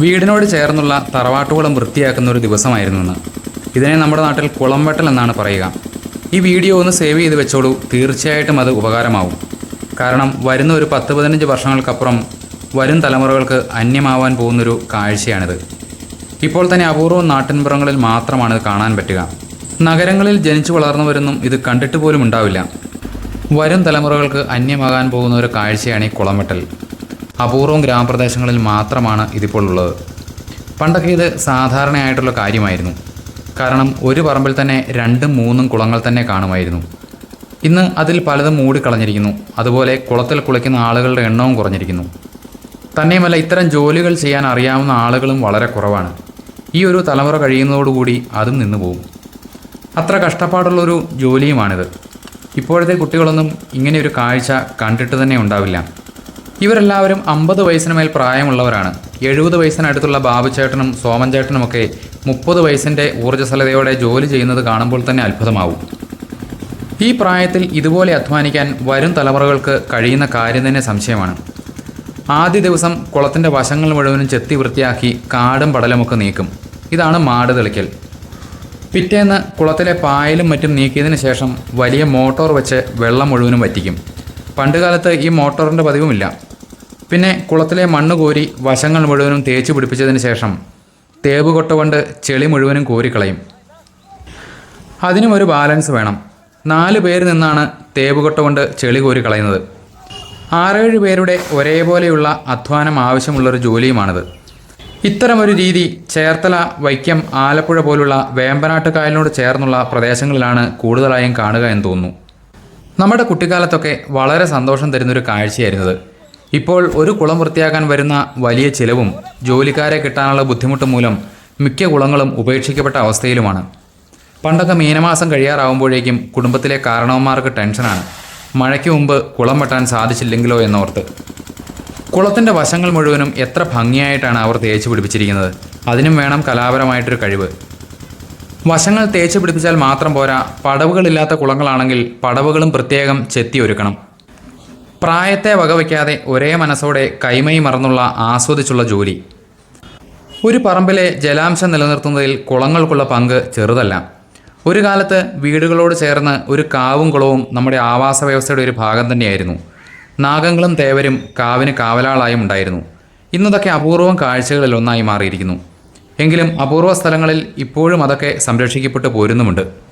വീടിനോട് ചേർന്നുള്ള തറവാട്ടുകുളം വൃത്തിയാക്കുന്ന ഒരു ദിവസമായിരുന്നു ഇന്ന്. ഇതിനെ നമ്മുടെ നാട്ടിൽ കുളംവെട്ടൽ എന്നാണ് പറയുക. ഈ വീഡിയോ ഒന്ന് സേവ് ചെയ്ത് വെച്ചോളൂ. തീർച്ചയായിട്ടും അത് ഉപകാരമാവും. കാരണം വരുന്ന ഒരു പത്ത് പതിനഞ്ച് വർഷങ്ങൾക്കപ്പുറം വരും തലമുറകൾക്ക് അന്യമാവാൻ പോകുന്നൊരു കാഴ്ചയാണിത്. ഇപ്പോൾ തന്നെ അപൂർവം നാട്ടിൻപുറങ്ങളിൽ മാത്രമാണ് ഇത് കാണാൻ പറ്റുക. നഗരങ്ങളിൽ ജനിച്ചു വളർന്നവരൊന്നും ഇത് കണ്ടിട്ട് പോലും ഉണ്ടാവില്ല. വരും തലമുറകൾക്ക് അന്യമാകാൻ പോകുന്ന ഒരു കാഴ്ചയാണ് ഈ കുളംവെട്ടൽ. അപൂർവം ഗ്രാമപ്രദേശങ്ങളിൽ മാത്രമാണ് ഇതിപ്പോൾ ഉള്ളത് പണ്ടൊക്കെ ഇത് സാധാരണയായിട്ടുള്ള കാര്യമായിരുന്നു. കാരണം ഒരു പറമ്പിൽ തന്നെ രണ്ടും മൂന്നും കുളങ്ങൾ തന്നെ കാണുമായിരുന്നു. ഇന്ന് അതിൽ പലതും മൂടിക്കളഞ്ഞിരിക്കുന്നു. അതുപോലെ കുളത്തിൽ കുളിക്കുന്ന ആളുകളുടെ എണ്ണവും കുറഞ്ഞിരിക്കുന്നു. തന്നെയുമല്ല ഇത്തരം ജോലികൾ ചെയ്യാൻ അറിയാവുന്ന ആളുകളും വളരെ കുറവാണ്. ഈ ഒരു തലമുറ കഴിയുന്നതോടുകൂടി അതും നിന്നു പോകും അത്ര കഷ്ടപ്പാടുള്ളൊരു ജോലിയുമാണിത്. ഇപ്പോഴത്തെ കുട്ടികളൊന്നും ഇങ്ങനെ ഒരു കാഴ്ച കണ്ടിട്ട് തന്നെ ഉണ്ടാവില്ല. ഇവരെല്ലാവരും അമ്പത് വയസ്സിന് മേൽ പ്രായമുള്ളവരാണ്. എഴുപത് വയസ്സിനടുത്തുള്ള ബാബുചേട്ടനും സോമൻ ചേട്ടനുമൊക്കെ മുപ്പത് വയസ്സിന്റെ ഊർജസ്വലതയോടെ ജോലി ചെയ്യുന്നത് കാണുമ്പോൾ തന്നെ അത്ഭുതമാവും. ഈ പ്രായത്തിൽ ഇതുപോലെ അധ്വാനിക്കാൻ വരും തലമുറകൾക്ക് കഴിയുന്ന കാര്യം തന്നെ സംശയമാണ്. ആദ്യ ദിവസം കുളത്തിന്റെ വശങ്ങൾ മുഴുവനും ചെത്തി വൃത്തിയാക്കി കാടും പടലുമൊക്കെ നീക്കും. ഇതാണ് മാട് തെളിക്കൽ. പിറ്റേന്ന് കുളത്തിലെ പായലും മറ്റും നീക്കിയതിന് ശേഷം വലിയ മോട്ടോർ വെച്ച് വെള്ളം മുഴുവനും വറ്റിക്കും. പണ്ടുകാലത്ത് ഈ മോട്ടോറിന്റെ പതിവുമില്ല. പിന്നെ കുളത്തിലെ മണ്ണ് കോരി വശങ്ങൾ മുഴുവനും തേച്ച് പിടിപ്പിച്ചതിന് ശേഷം തേവ് കൊട്ട കൊണ്ട് ചെളി മുഴുവനും കോരിക്കളയും. അതിനും ഒരു ബാലൻസ് വേണം. നാല് പേര് നിന്നാണ് തേവ് കൊണ്ട് ചെളി കോരി കളയുന്നത് ആറേഴ് പേരുടെ ഒരേപോലെയുള്ള അധ്വാനം ആവശ്യമുള്ളൊരു ജോലിയുമാണിത്. ഇത്തരമൊരു രീതി ചേർത്തല വൈക്കം ആലപ്പുഴ പോലുള്ള വേമ്പനാട്ട് കായലിനോട് ചേർന്നുള്ള പ്രദേശങ്ങളിലാണ് കൂടുതലായും കാണുക എന്ന് തോന്നുന്നു. നമ്മുടെ കുട്ടിക്കാലത്തൊക്കെ വളരെ സന്തോഷം തരുന്നൊരു കാഴ്ചയായിരുന്നത് ഇപ്പോൾ ഒരു കുളം വൃത്തിയാക്കാൻ വരുന്ന വലിയ ചിലവും ജോലിക്കാരെ കിട്ടാനുള്ള ബുദ്ധിമുട്ട് മൂലം മിക്ക കുളങ്ങളും ഉപേക്ഷിക്കപ്പെട്ട അവസ്ഥയിലുമാണ്. പണ്ടൊക്കെ മീനമാസം കഴിയാറാവുമ്പോഴേക്കും കുടുംബത്തിലെ കാരണവന്മാർക്ക് ടെൻഷനാണ്. മഴയ്ക്ക് മുമ്പ് കുളം വെട്ടാൻ സാധിച്ചില്ലെങ്കിലോ എന്നോർത്ത്. കുളത്തിന്റെ വശങ്ങൾ മുഴുവനും എത്ര ഭംഗിയായിട്ടാണ് അവർ തേച്ച് പിടിപ്പിച്ചിരിക്കുന്നത്. അതിനും വേണം കലാപരമായിട്ടൊരു കഴിവ്. വശങ്ങൾ തേച്ച് പിടിപ്പിച്ചാൽ മാത്രം പോരാ പടവുകളില്ലാത്ത കുളങ്ങളാണെങ്കിൽ പടവുകളും പ്രത്യേകം ചെത്തി ഒരുക്കണം. പ്രായത്തെ വകവയ്ക്കാതെ ഒരേ മനസ്സോടെ കൈമൈ മറന്നുള്ള ആസ്വദിച്ചുള്ള ജോലി. ഒരു പറമ്പിലെ ജലാംശം നിലനിർത്തുന്നതിൽ കുളങ്ങൾക്കുള്ള പങ്ക് ചെറുതല്ല. ഒരു കാലത്ത് വീടുകളോട് ചേർന്ന് ഒരു കാവും കുളവും നമ്മുടെ ആവാസ വ്യവസ്ഥയുടെ ഒരു ഭാഗം തന്നെയായിരുന്നു. നാഗങ്ങളും തേവരും കാവിന് കാവലാളായും ഉണ്ടായിരുന്നു. ഇന്നതൊക്കെ അപൂർവം കാഴ്ചകളിൽ ഒന്നായി മാറിയിരിക്കുന്നു. എങ്കിലും അപൂർവ സ്ഥലങ്ങളിൽ ഇപ്പോഴും അതൊക്കെ സംരക്ഷിക്കപ്പെട്ടു പോരുന്നുമുണ്ട്.